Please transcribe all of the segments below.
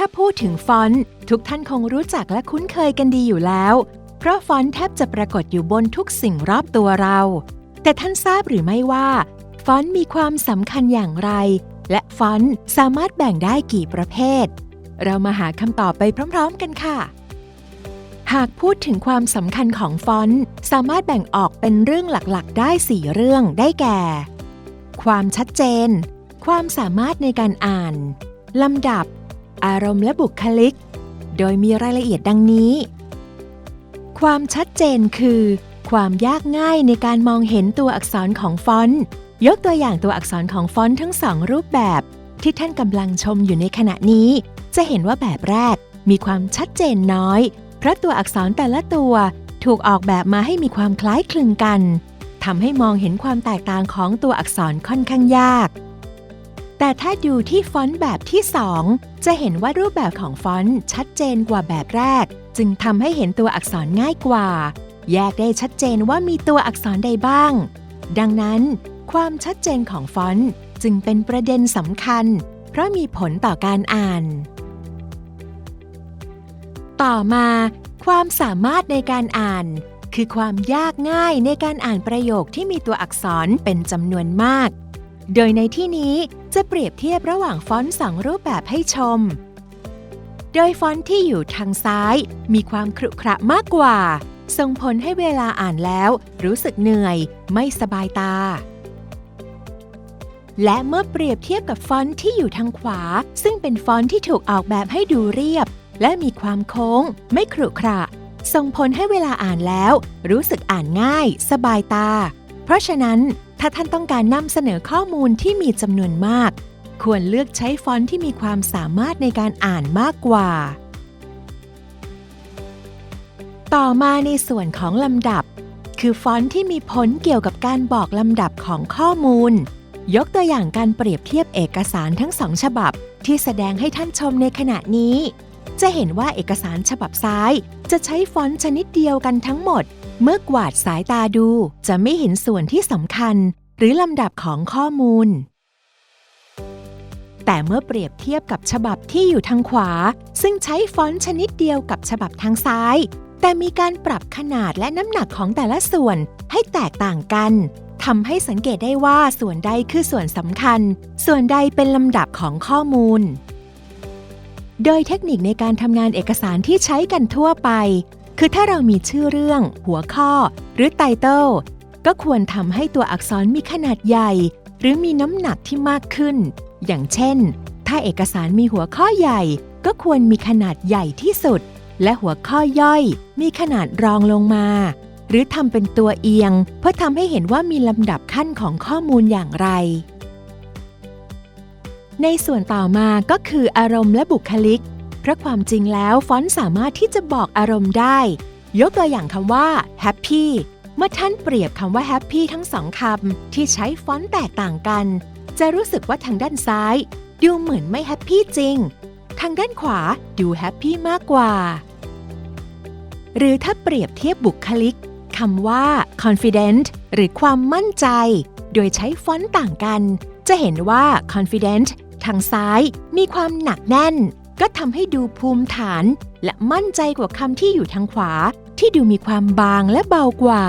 ถ้าพูดถึงฟอนต์ทุกท่านคงรู้จักและคุ้นเคยกันดีอยู่แล้ว เพราะฟอนต์แทบจะปรากฏอยู่บนทุกสิ่งรอบตัวเรา แต่ท่านทราบหรือไม่ว่า ฟอนต์มีความสำคัญอย่างไร และฟอนต์สามารถแบ่งได้กี่ประเภท เรามาหาคำตอบไปพร้อมๆกันค่ะ หากพูดถึงความสำคัญของฟอนต์สามารถแบ่งออกเป็นเรื่องหลักๆ ได้ 4 เรื่องได้แก่ ความชัดเจน ความสามารถในการอ่านลำดับ อารมณ์และบุคลิก โดยมีรายละเอียดดังนี้ ความชัดเจนคือ ความยากง่ายในการมองเห็นตัวอักษรของฟอนต์ ยกตัวอย่างตัวอักษรของฟอนต์ทั้งสองรูปแบบ ที่ท่านกำลังชมอยู่ในขณะนี้ จะเห็นว่าแบบแรกมีความชัดเจนน้อย เพราะตัวอักษรแต่ละตัวถูกออกแบบมาให้มีความคล้ายคลึงกันทำให้มองเห็นความแตกต่างของตัวอักษรค่อนข้างยาก แต่ถ้าดูที่ฟอนต์แบบที่ 2 จะเห็นว่ารูปแบบของฟอนต์ชัดเจนกว่าแบบแรก จึงทำให้เห็นตัวอักษรง่ายกว่า แยกได้ชัดเจนว่ามีตัวอักษรใดบ้าง ดังนั้น ความชัดเจนของฟอนต์จึงเป็นประเด็นสำคัญ เพราะมีผลต่อการอ่าน ต่อมา ความสามารถในการอ่าน คือความยากง่ายในการอ่านประโยคที่มีตัวอักษรเป็นจำนวนมาก โดยในที่นี้จะเปรียบเทียบระหว่างฟอนต์สองรูปแบบให้ชม โดยฟอนต์ที่อยู่ทางซ้าย มีความขรุขระมากกว่า ส่งผลให้เวลาอ่านแล้ว รู้สึกเหนื่อย ไม่สบายตา และเมื่อเปรียบเทียบกับฟอนต์ที่อยู่ทางขวา ซึ่งเป็นฟอนต์ที่ถูกออกแบบให้ดูเรียบ และมีความโค้ง ไม่ขรุขระ ส่งผลให้เวลาอ่านแล้ว รู้สึกอ่านง่าย สบายตา เพราะฉะนั้น ถ้าท่านต้องการนำเสนอข้อมูลที่มีจำนวนมาก ควรเลือกใช้ฟอนต์ที่มีความสามารถในการอ่านมากกว่า ต่อมาในส่วนของลำดับ คือฟอนต์ที่มีผลเกี่ยวกับการบอกลำดับของข้อมูล ยกตัวอย่างการเปรียบเทียบเอกสารทั้งสองฉบับ ที่แสดงให้ท่านชมในขณะนี้ จะเห็นว่าเอกสารฉบับซ้าย จะใช้ฟอนต์ชนิดเดียวกันทั้งหมด เมื่อกวาดสายตาดูจะไม่เห็นส่วนที่สำคัญ หรือลำดับของข้อมูล แต่เมื่อเปรียบเทียบกับฉบับที่อยู่ทางขวา ซึ่งใช้ฟอนต์ชนิดเดียวกับฉบับทางซ้าย แต่มีการปรับขนาดและน้ำหนักของแต่ละส่วนให้แตกต่างกันทำให้สังเกตได้ว่าส่วนใดคือส่วนสำคัญ ส่วนใดเป็นลำดับของข้อมูล โดยเทคนิคในการทำงานเอกสารที่ใช้กันทั่วไป คือถ้าเรามีชื่อเรื่อง หัวข้อ หรือไตเติลก็ควรทำให้ตัวอักษรมีขนาดใหญ่ หรือมีน้ำหนักที่มากขึ้น อย่างเช่น ถ้าเอกสารมีหัวข้อใหญ่ ก็ควรมีขนาดใหญ่ที่สุด และหัวข้อย่อย มีขนาดรองลงมา หรือทำเป็นตัวเอียง เพื่อทำให้เห็นว่ามีลำดับขั้นของข้อมูลอย่างไร ในส่วนต่อมาก็คืออารมณ์และบุคลิก ราะความจริงแล้วฟอนต์สามารถที่จะบอกอารมณ์ได้ ยกตัวอย่างคำว่า happy เมื่อท่านเปรียบคำว่า happy ทั้งสองคำที่ใช้ฟอนต์แตกต่างกัน จะรู้สึกว่าทางด้านซ้าย ดูเหมือนไม่แฮปปี้จริง ทางด้านขวาดูแฮปปี้มากกว่า หรือถ้าเปรียบเทียบบุคลิกคำว่า confident หรือความมั่นใจ โดยใช้ฟอนต์ต่างกัน จะเห็นว่า confident ทางซ้ายมีความหนักแน่น ก็ทำให้ดูภูมิฐาน และมั่นใจกว่าคำที่อยู่ทางขวา ที่ดูมีความบางและเบากว่า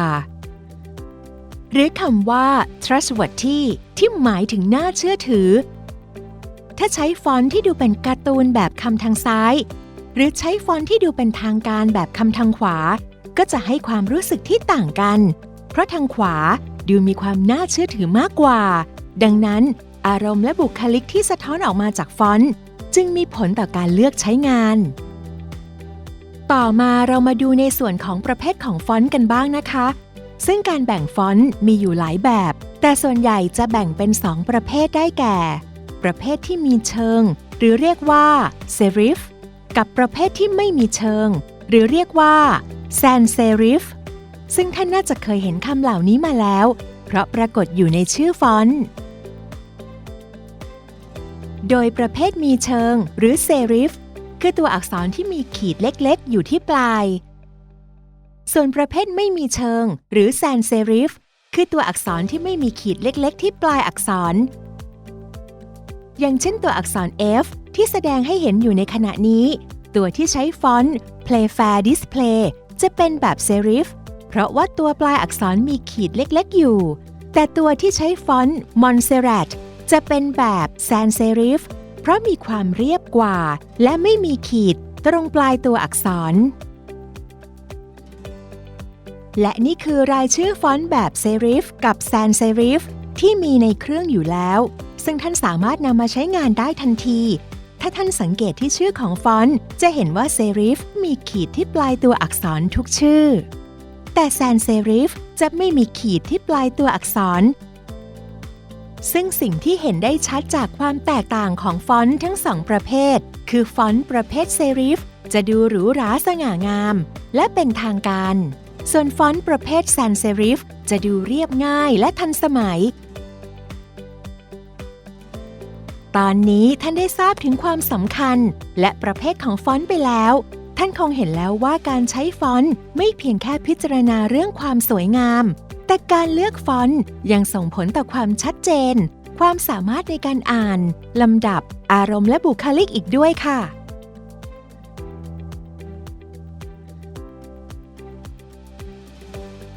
หรือคำว่า trustworthy ที่หมายถึงน่าเชื่อถือ ถ้าใช้ฟอนต์ที่ดูเป็นการ์ตูนแบบคำทางซ้าย หรือใช้ฟอนต์ที่ดูเป็นทางการแบบคำทางขวา ก็จะให้ความรู้สึกที่ต่างกัน เพราะทางขวาดูมีความน่าเชื่อถือมากกว่า ดังนั้น อารมณ์และบุคลิกที่สะท้อนออกมาจากฟอนต์ จึงมีผลต่อการเลือกใช้งาน ต่อมาเรามาดูในส่วนของประเภทของฟอนต์กันบ้างนะคะ ซึ่งการแบ่งฟอนต์มีอยู่หลายแบบ แต่ส่วนใหญ่จะแบ่งเป็น 2 ประเภทได้แก่ ประเภทที่มีเชิง หรือเรียกว่า serif กับประเภทที่ไม่มีเชิง หรือเรียกว่า sans serif ซึ่งท่านน่าจะเคยเห็นคำเหล่านี้มาแล้ว เพราะปรากฏอยู่ในชื่อฟอนต์ โดยประเภทมีเชิงหรือ serif คือตัวอักษรที่มีขีดเล็กๆ อยู่ที่ปลาย ส่วนประเภทไม่มีเชิง หรือ sans serif คือตัวอักษรที่ไม่มีขีดเล็กๆ ที่ปลายอักษร อย่างเช่นตัวอักษร F ที่แสดงให้เห็นอยู่ในขณะนี้ ตัวที่ใช้ฟอนต์ Playfair Display จะเป็นแบบเซริฟ เพราะว่าตัวปลายอักษรมีขีดเล็กๆ อยู่ แต่ตัวที่ใช้ฟอนต์ Montserrat จะเป็นแบบ Sans Serif เพราะมีความเรียบกว่า และไม่มีขีดตรงปลายตัวอักษร และนี่คือรายชื่อฟอนต์แบบเซริฟกับ Sans Serif ที่มีในเครื่องอยู่แล้ว ซึ่งท่านสามารถนำมาใช้งานได้ทันที ถ้าท่านสังเกตที่ชื่อของฟอนต์ จะเห็นว่าเซริฟมีขีดที่ปลายตัวอักษรทุกชื่อ แต่แซนเซริฟจะไม่มีขีดที่ปลายตัวอักษร ซึ่งสิ่งที่เห็นได้ชัดจากความแตกต่างของฟอนต์ทั้งสองประเภท คือฟอนต์ประเภทเซริฟจะดูหรูหราสง่างาม และเป็นทางการ ส่วนฟอนต์ประเภทแซนเซริฟจะดูเรียบง่ายและทันสมัย ตอนนี้ท่านได้ทราบถึงความสำคัญ และประเภทของฟอนต์ไปแล้ว ท่านคงเห็นแล้วว่าการใช้ฟอนต์ไม่เพียงแค่พิจารณาเรื่องความสวยงาม แต่การเลือกฟอนต์ยังส่งผลต่อความชัดเจน ความสามารถในการอ่าน ลำดับ อารมณ์และบุคลิกอีกด้วยค่ะ